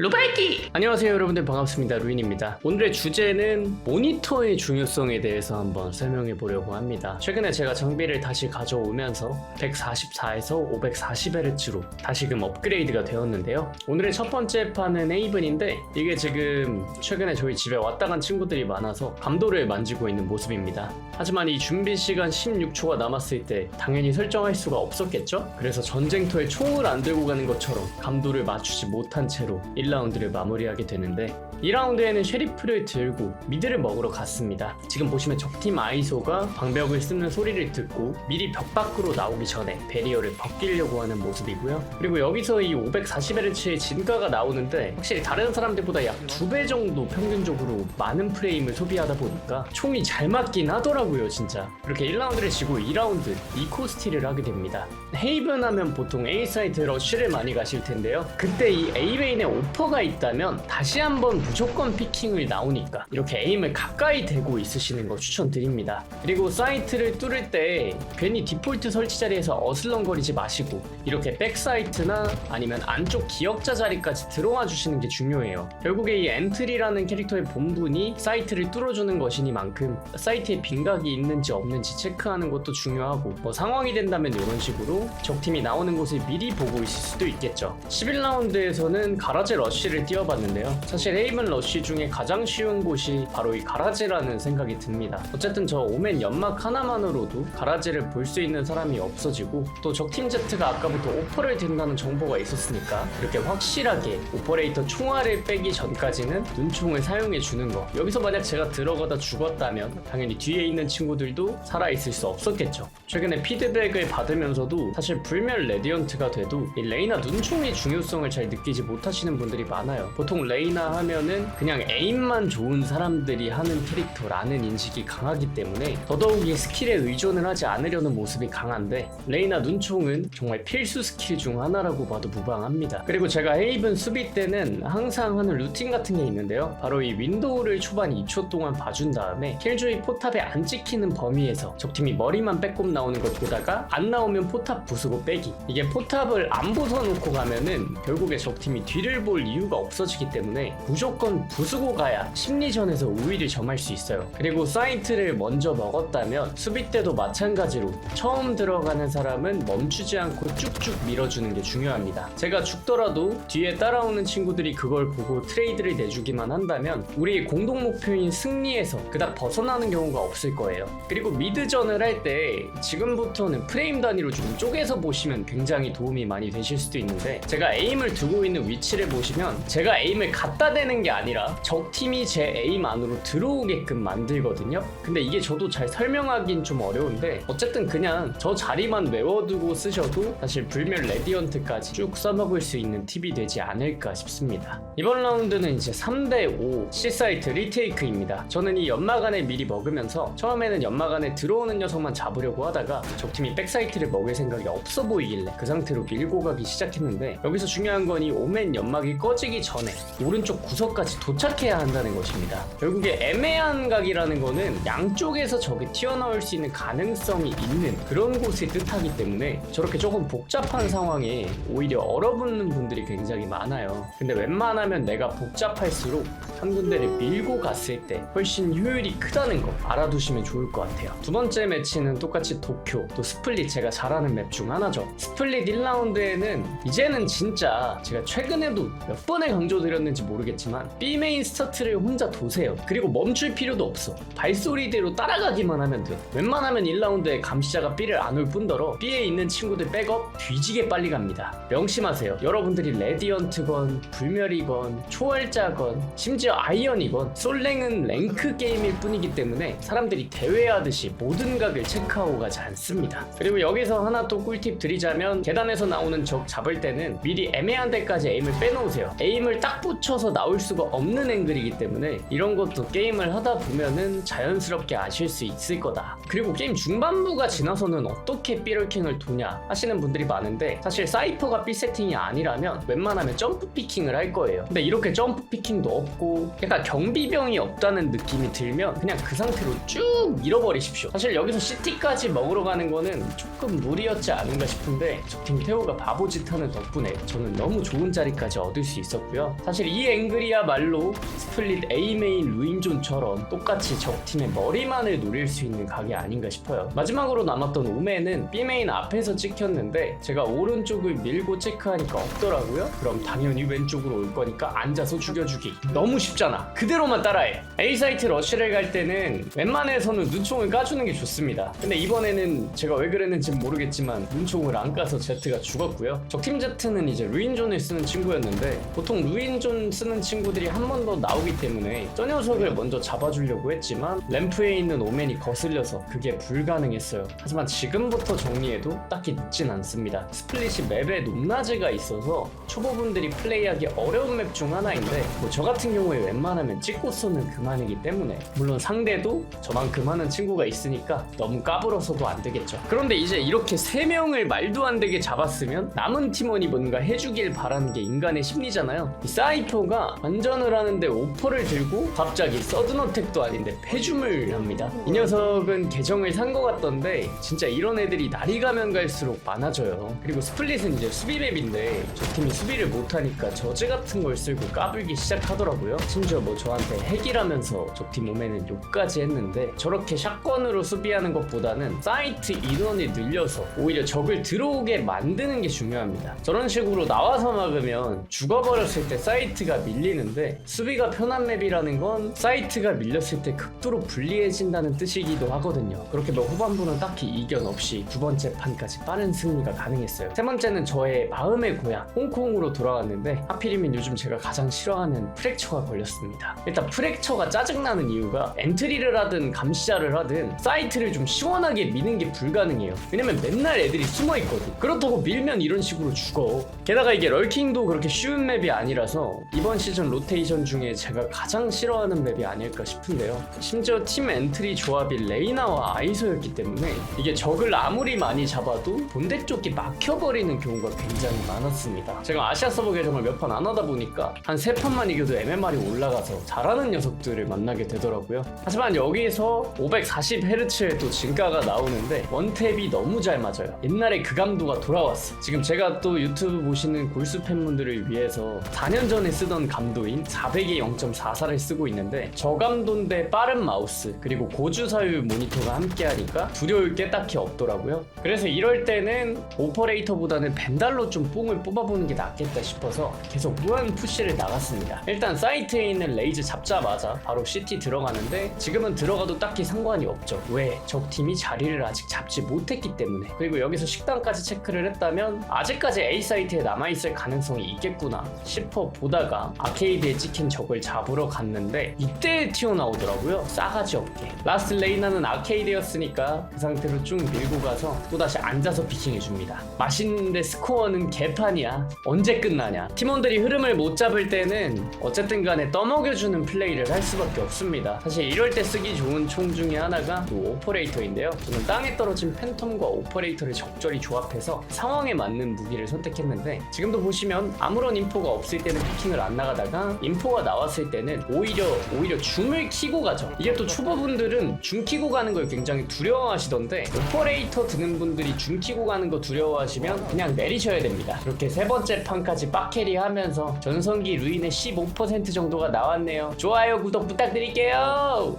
루바이키! 안녕하세요 여러분들. 반갑습니다. 루인입니다. 오늘의 주제는 모니터의 중요성에 대해서 한번 설명해 보려고 합니다. 최근에 제가 장비를 다시 가져오면서 144에서 540Hz로 다시금 업그레이드가 되었는데요. 오늘의 첫 번째 판은 에이븐인데 이게 지금 최근에 저희 집에 왔다 간 친구들이 많아서 감도를 만지고 있는 모습입니다. 하지만 이 준비 시간 16초가 남았을 때 당연히 설정할 수가 없었겠죠? 그래서 전쟁터에 총을 안 들고 가는 것처럼 감도를 맞추지 못한 채로 1라운드를 마무리하게 되는데 2라운드에는 쉐리프를 들고 미드를 먹으러 갔습니다. 지금 보시면 적팀 아이소가 방벽을 쓰는 소리를 듣고 미리 벽 밖으로 나오기 전에 베리어를 벗기려고 하는 모습이고요. 그리고 여기서 이 540Hz의 진가가 나오는데 확실히 다른 사람들보다 약 두 배 정도 평균적으로 많은 프레임을 소비하다 보니까 총이 잘 맞긴 하더라고요 진짜. 이렇게 1라운드를 지고 2라운드 이코스티를 하게 됩니다. 헤이븐 하면 보통 A 사이트 러쉬를 많이 가실 텐데요. 그때 이 A베인에 오퍼가 있다면 다시 한번 무조건 피킹을 나오니까 이렇게 에임을 가까이 대고 있으시는 거 추천드립니다. 그리고 사이트를 뚫을 때 괜히 디폴트 설치 자리에서 어슬렁거리지 마시고 이렇게 백 사이트나 아니면 안쪽 기억자 자리까지 들어와 주시는 게 중요해요. 결국에 이 엔트리라는 캐릭터의 본분이 사이트를 뚫어주는 것이니만큼 사이트에 빈각이 있는지 없는지 체크하는 것도 중요하고 뭐 상황이 된다면 이런 식으로 적팀이 나오는 곳을 미리 보고 있을 수도 있겠죠. 11라운드에서는 가라제 러쉬를 뛰어봤는데요. 사실 헤 이븐 러쉬 중에 가장 쉬운 곳이 바로 이 가라제라는 생각이 듭니다. 어쨌든 저 오멘 연막 하나만으로도 가라제를 볼 수 있는 사람이 없어지고 또 적팀 Z가 아까부터 오퍼를 든다는 정보가 있었으니까 이렇게 확실하게 오퍼레이터 총알을 빼기 전까지는 눈총을 사용해 주는 거. 여기서 만약 제가 들어가다 죽었다면 당연히 뒤에 있는 친구들도 살아있을 수 없었겠죠. 최근에 피드백을 받으면서도 사실 불멸 레디언트가 돼도 이 레이나 눈총의 중요성을 잘 느끼지 못하시는 분들이 많아요. 보통 레이나 하면 은 그냥 에임만 좋은 사람들이 하는 캐릭터라는 인식이 강하기 때문에 더더욱이 스킬에 의존을 하지 않으려는 모습이 강한데 레이나 눈총은 정말 필수 스킬 중 하나라고 봐도 무방합니다. 그리고 제가 헤이븐 수비 때는 항상 하는 루틴 같은 게 있는데요. 바로 이 윈도우를 초반 2초 동안 봐준 다음에 킬조이 포탑에 안 찍히는 범위에서 적팀이 머리만 빼꼼 나오는 걸 보다가 안 나오면 포탑 부수고 빼기. 이게 포탑을 안 부숴놓고 가면은 결국에 적팀이 뒤를 볼 이유가 없어지기 때문에 무조건 부수고 가야 심리전에서 우위를 점할 수 있어요. 그리고 사이트를 먼저 먹었다면 수비 때도 마찬가지로 처음 들어가는 사람은 멈추지 않고 쭉쭉 밀어주는 게 중요합니다. 제가 죽더라도 뒤에 따라오는 친구들이 그걸 보고 트레이드를 내주기만 한다면 우리의 공동 목표인 승리에서 그닥 벗어나는 경우가 없을 거예요. 그리고 미드전을 할 때 지금부터는 프레임 단위로 좀 쪼개서 보시면 굉장히 도움이 많이 되실 수도 있는데 제가 에임을 두고 있는 위치를 보시면 제가 에임을 갖다 대는 게 아니라 적 팀이 제 안으로 들어오게끔 만들거든요. 근데 이게 저도 잘 설명하긴 좀 어려운데 어쨌든 그냥 저 자리만 외워두고 쓰셔도 사실 불멸 레디언트까지 쭉 써먹을 수 있는 팁이 되지 않을까 싶습니다. 이번 라운드는 이제 3대5 C사이트 리테이크입니다. 저는 이 연막 안에 미리 먹으면서 처음에는 연막 안에 들어오는 녀석만 잡으려고 하다가 적팀이 백사이트를 먹을 생각이 없어 보이길래 그 상태로 밀고 가기 시작했는데 여기서 중요한 건 이 오멘 연막이 꺼지기 전에 오른쪽 구석까지 도착해야 한다는 것입니다. 결국에 애매한 각이라는 거는 양쪽에서 적이 튀어나올 수 있는 가능성이 있는 그런 곳을 뜻하기 때문에 저렇게 조금 복잡한 상황에 오히려 얼어붙는 분들이 굉장히 많아요. 근데 웬만하면 내가 복잡할수록 한 군데를 밀고 갔을 때 훨씬 효율이 크다는 거 알아두시면 좋을 것 같아요. 두 번째 매치는 똑같이 도쿄 또 스플릿 제가 잘하는 맵 중 하나죠. 스플릿 1라운드에는 이제는 진짜 제가 최근에도 몇 번에 강조드렸는지 모르겠 지만 B 메인 스타트를 혼자 도세요. 그리고 멈출 필요도 없어. 발소리대로 따라가기만 하면 돼. 웬만하면 1라운드에 감시자가 B를 안 올 뿐더러 B에 있는 친구들 백업 뒤지게 빨리 갑니다. 명심하세요. 여러분들이 레디언트건 불멸이건 초월자건 심지어 아이언이건 솔랭은 랭크 게임일 뿐이기 때문에 사람들이 대회하듯이 모든 각을 체크하고 가지 않습니다. 그리고 여기서 하나 또 꿀팁 드리자면 계단에서 나오는 적 잡을 때는 미리 애매한 데까지 에임을 빼놓으세요. 에임을 딱 붙여서 나올 수가 없는 앵글이기 때문에 이런 것도 게임을 하다 보면은 자연스럽게 아실 수 있을 거다. 그리고 게임 중반부가 지나서는 어떻게 삐럴킹을 도냐 하시는 분들이 많은데 사실 사이퍼가 삐 세팅이 아니라면 웬만하면 점프 피킹을 할 거예요. 근데 이렇게 점프 피킹도 없고 약간 경비병이 없다는 느낌이 들면 그냥 그 상태로 쭉 밀어버리십시오. 사실 여기서 CT까지 먹으러 가는 거는 조금 무리였지 않은가 싶은데 적팀 태호가 바보짓 하는 덕분에 저는 너무 좋은 자리까지 얻을 수수 있었고요. 사실 이 앵글이야 말로 스플릿 A 메인 루인존처럼 똑같이 적팀의 머리만을 노릴 수 있는 각이 아닌가 싶어요. 마지막으로 남았던 오맨은 B 메인 앞에서 찍혔는데 제가 오른쪽을 밀고 체크하니까 없더라고요. 그럼 당연히 왼쪽으로 올 거니까 앉아서 죽여주기. 너무 쉽잖아. 그대로만 따라해. A 사이트 러쉬를 갈 때는 웬만해서는 눈총을 까주는 게 좋습니다. 근데 이번에는 제가 왜 그랬는지 모르겠지만 눈총을 안 까서 제트가 죽었고요. 적팀 제트는 이제 루인존을 쓰는 친구였는데 보통 루인존 쓰는 친구 들이 한 번 더 나오기 때문에 저 녀석을 먼저 잡아주려고 했지만 램프에 있는 오맨이 거슬려서 그게 불가능했어요. 하지만 지금부터 정리해도 딱히 늦진 않습니다. 스플릿이 맵에 높낮이가 있어서 초보분들이 플레이하기 어려운 맵 중 하나인데 뭐 저 같은 경우에 웬만하면 찍고서는 그만이기 때문에 물론 상대도 저만큼 하는 친구가 있으니까 너무 까불어서도 안 되겠죠. 그런데 이제 이렇게 세 명을 말도 안 되게 잡았으면 남은 팀원이 뭔가 해주길 바라는 게 인간의 심리잖아요. 이 사이퍼가 완전을 하는데 오퍼를 들고 갑자기 서든어택도 아닌데 패줌을 합니다. 이 녀석은 계정을 산 것 같던데 진짜 이런 애들이 날이 가면 갈수록 많아져요. 그리고 스플릿은 이제 수비 맵인데 저 팀이 수비를 못하니까 저지 같은 걸 쓸고 까불기 시작하더라고요. 심지어 뭐 저한테 핵이라면서 적팀 오면은 욕까지 했는데 저렇게 샷건으로 수비하는 것보다는 사이트 인원을 늘려서 오히려 적을 들어오게 만드는 게 중요합니다. 저런 식으로 나와서 막으면 죽어버렸을 때 사이트가 밀리는 데 수비가 편한 맵이라는 건 사이트가 밀렸을 때 극도로 불리해진다는 뜻이기도 하거든요. 그렇게 뭐 후반부는 딱히 이견 없이 두 번째 판까지 빠른 승리가 가능했어요. 세 번째는 저의 마음의 고향 홍콩으로 돌아왔는데 하필이면 요즘 제가 가장 싫어하는 프랙처가 걸렸습니다. 일단 프랙처가 짜증나는 이유가 엔트리를 하든 감시자를 하든 사이트를 좀 시원하게 미는 게 불가능해요. 왜냐면 맨날 애들이 숨어 있거든. 그렇다고 밀면 이런 식으로 죽어. 게다가 이게 럴킹도 그렇게 쉬운 맵이 아니라서 이번 시즌 로 테이션 중에 제가 가장 싫어하는 맵이 아닐까 싶은데요. 심지어 팀 엔트리 조합이 레이나와 아이소였기 때문에 이게 적을 아무리 많이 잡아도 본대 쪽이 막혀버리는 경우가 굉장히 많았습니다. 제가 아시아 서버 계정을 몇 판 안 하다 보니까 한 세 판만 이겨도 MMR이 올라가서 잘하는 녀석들을 만나게 되더라고요. 하지만 여기서 540Hz의 또 진가가 나오는데 원탭이 너무 잘 맞아요. 옛날에 그 감도가 돌아왔어. 지금 제가 또 유튜브 보시는 골수 팬분들을 위해서 4년 전에 쓰던 감도 인 400의 0.44를 쓰고 있는데 저감도인데 빠른 마우스 그리고 고주사율 모니터가 함께 하니까 두려울 게 딱히 없더라고요. 그래서 이럴 때는 오퍼레이터보다는 벤달로 좀 뽕을 뽑아보는 게 낫겠다 싶어서 계속 무한 푸시를 나갔습니다. 일단 사이트에 있는 레이즈 잡자마자 바로 CT 들어가는데 지금은 들어가도 딱히 상관이 없죠. 왜? 적 팀이 자리를 아직 잡지 못했기 때문에. 그리고 여기서 식당까지 체크를 했다면 아직까지 A 사이트에 남아있을 가능성이 있겠구나 싶어 보다가 아케이 드에 찍힌 적을 잡으러 갔는데 이때 튀어나오더라고요. 싸가지 없게. 라스트 레이나는 아케이드였으니까 그 상태로 쭉 밀고 가서 또다시 앉아서 피킹해줍니다. 맛있는데 스코어는 개판이야. 언제 끝나냐. 팀원들이 흐름을 못 잡을 때는 어쨌든 간에 떠먹여주는 플레이를 할 수밖에 없습니다. 사실 이럴 때 쓰기 좋은 총 중에 하나가 또 오퍼레이터인데요. 저는 땅에 떨어진 팬텀과 오퍼레이터를 적절히 조합해서 상황에 맞는 무기를 선택했는데 지금도 보시면 아무런 인포가 없을 때는 피킹을 안 나가다가 인포가 나왔을 때는 오히려 오히려 줌을 키고 가죠. 이게 또 초보분들은 줌 키고 가는 걸 굉장히 두려워하시던데 오퍼레이터 드는 분들이 줌 키고 가는 거 두려워하시면 그냥 내리셔야 됩니다. 이렇게 세 번째 판까지 빡캐리 하면서 전성기 루인의 15% 정도가 나왔네요. 좋아요 구독 부탁드릴게요.